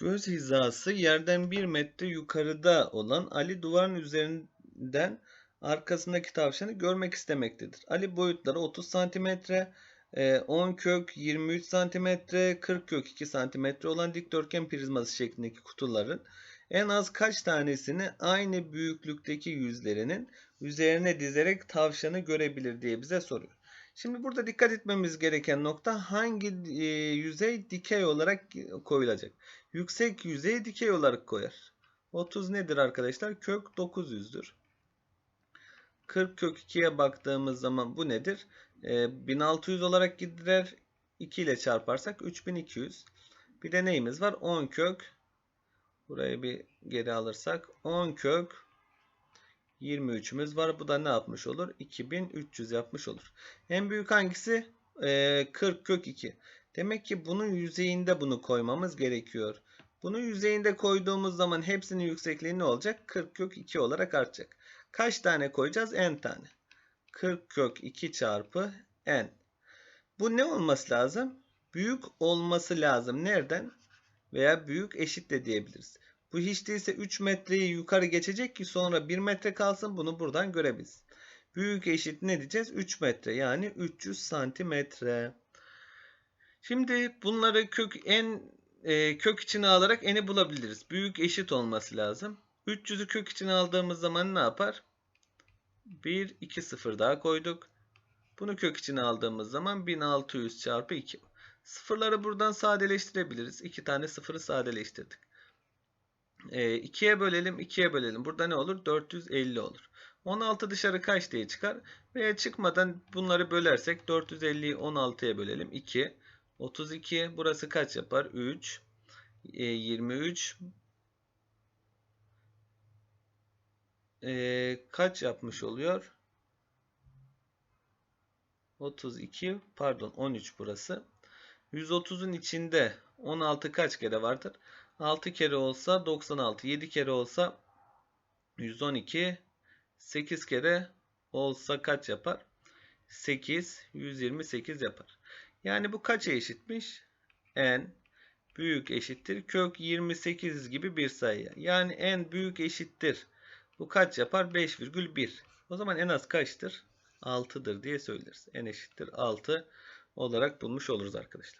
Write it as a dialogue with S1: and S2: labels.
S1: Göz hizası yerden 1 metre yukarıda olan Ali duvarın üzerinden arkasındaki tavşanı görmek istemektedir. Ali boyutları 30 cm, 10 kök 23 cm, 40 kök 2 cm olan dikdörtgen prizması şeklindeki kutuların en az kaç tanesini aynı büyüklükteki yüzlerinin üzerine dizerek tavşanı görebilir diye bize soruyor. Şimdi burada dikkat etmemiz gereken nokta hangi e, yüzey dikey olarak koyulacak. Yüksek yüzey dikey olarak koyar. 30 nedir arkadaşlar? Kök 900'dür. 40 kök 2'ye baktığımız zaman bu nedir? E, 1600 olarak gider. 2 ile çarparsak 3200. Bir de neyimiz var? 10 kök. Burayı bir geri alırsak 10 kök 23'ümüz var. Bu da ne yapmış olur? 2300 yapmış olur. En büyük hangisi? Ee, 40 kök 2. Demek ki bunun yüzeyinde bunu koymamız gerekiyor. Bunu yüzeyinde koyduğumuz zaman hepsinin yüksekliği ne olacak? 40 kök 2 olarak artacak. Kaç tane koyacağız? N tane. 40 kök 2 çarpı N. Bu ne olması lazım? Büyük olması lazım. Nereden? Veya büyük eşit de diyebiliriz. Bu hiç değilse 3 metreyi yukarı geçecek ki sonra 1 metre kalsın bunu buradan görebiliriz. Büyük eşit ne diyeceğiz? 3 metre yani 300 santimetre. Şimdi bunları kök en e, kök içine alarak eni bulabiliriz. Büyük eşit olması lazım. 300'ü kök içine aldığımız zaman ne yapar? 1, 2, 0 daha koyduk. Bunu kök içine aldığımız zaman 1600 çarpı 2. Sıfırları buradan sadeleştirebiliriz. 2 tane sıfırı sadeleştirdik. E, 2'ye bölelim, 2'ye bölelim. Burada ne olur? 450 olur. 16 dışarı kaç diye çıkar? Veya çıkmadan bunları bölersek 450'yi 16'ya bölelim. 2. 32. Burası kaç yapar? 3. E, 23. E, kaç yapmış oluyor? 32. Pardon 13 burası. 130'un içinde 16 kaç kere vardır? 6 kere olsa 96, 7 kere olsa 112, 8 kere olsa kaç yapar? 8, 128 yapar. Yani bu kaça eşitmiş? n büyük eşittir kök 28 gibi bir sayıya. Yani n büyük eşittir. Bu kaç yapar? 5,1. O zaman en az kaçtır? 6'dır diye söyleriz. n eşittir 6 olarak bulmuş oluruz arkadaşlar.